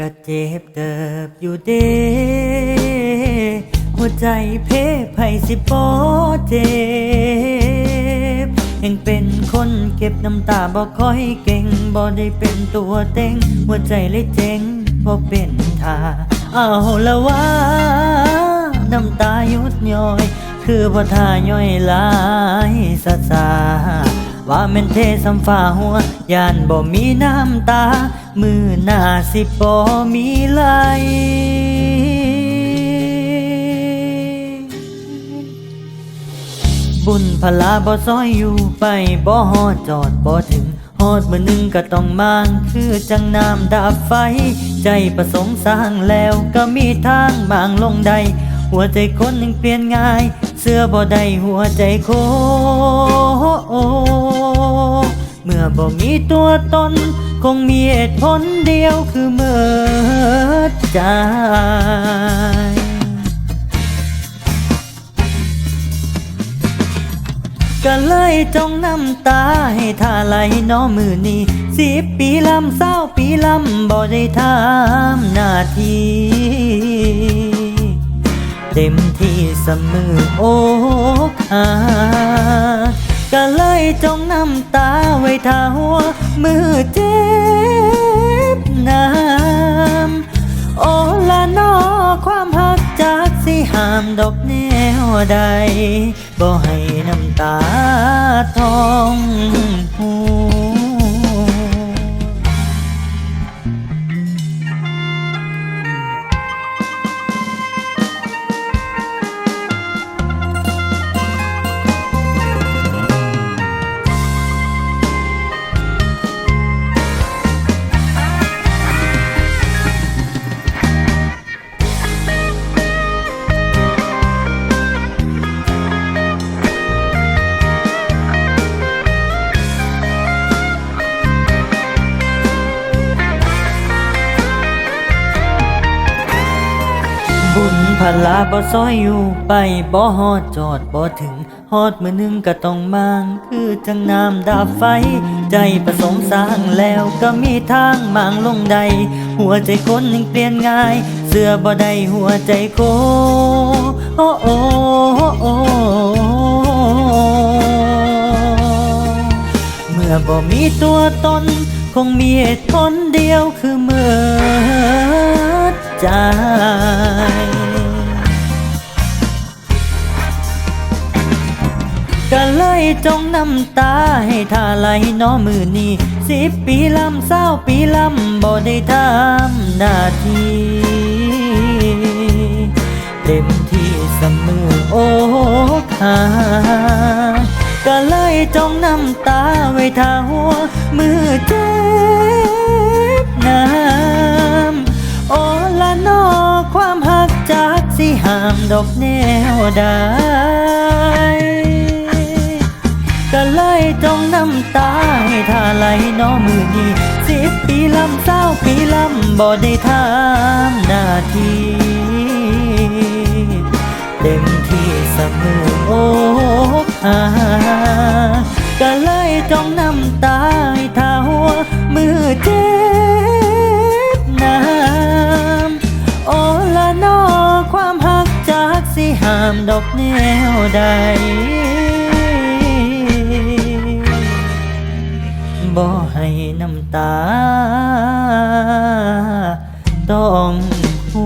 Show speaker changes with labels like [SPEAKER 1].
[SPEAKER 1] ก็เจ็บเติบอยู่เด้หัวใจเพไผสิบ่เจ็บยังเป็นคนเก็บน้ำตาบ่ค่อยเก่งบ่ได้เป็นตัวเต็ง หัวใจเลยเจ๊งบ่เป็นท่าเอาละว่าน้ำตายุดย่อย คือบ่ท่าย่อยหลายสะสา ว่าแม่นเทสำฟ้าหัวยานบ่มีน้ำตา มือหน้าสิบ่มีไหลบุญพลาบ่ซอยอยู่ไปบ่ฮอดจอดบ่ถึงฮอดมื้อหนึงก็ต้องมาง คือจังน้ำดับไฟ ใจประสงค์สร้างแล้วก็มีทางบางลงใด หัวใจคนหนึ่งเปลี่ยนง่าย เสื้อบ่ได้หัวใจโคเมื่อบ่มีตัวตน คงมีเหตุผลเดียวคือเมื่อใจก็เลยจงน้ำตาให้ท่าไหลน้อมือนี้สิบปีลำเศร้าปีลำบ่ได้ทำหน้าที่ เต็มที่เสมอโอ้อาก็เลยจงน้ำตาไว้ท่าหัวมือเจ็บน้ำโอละนอความหักจากสิห้ามดอกแนวใดบ่ให้น้ำตาทองหู บุญพลาบ่ซอยอยู่ไปบ่ฮอดจอดบ่ถึงฮอดมือหนึงก็ต้องมาง คือจังน้ำดับไฟ ใจประสงสร้างแล้วก็มีทางมางลงใด หัวใจคนยังเปลี่ยนง่าย เสื้อบ่ได้หัวใจโคโอ้โอ้โอ้เมื่อบ่มีตัวตน คงมีเหตุผลเดียวคือเมื่อ ใจก็เลยจงน้ำตาให้ท่าไหลน้อมือนี้สิบปีลำเศร้าปีลำบ่ได้ทำหน้าที่เต็มที่เสมอโอ้คาก็เลยจงน้ำตาไว้ท่าหัวมือเจามดอกแนวดก็เลยจงน้ำตาให้ท่าไหลน้อมือนี้สิบปีลำเศร้าปีลำบ่ได้ทำหน้าที่เต็มที่เสมอโอ้อาก็เลยจงน้ำตาให้ท่าหัวมือเจ็บามดอกแนวใดบ่ให้น้ำตา ต้องหู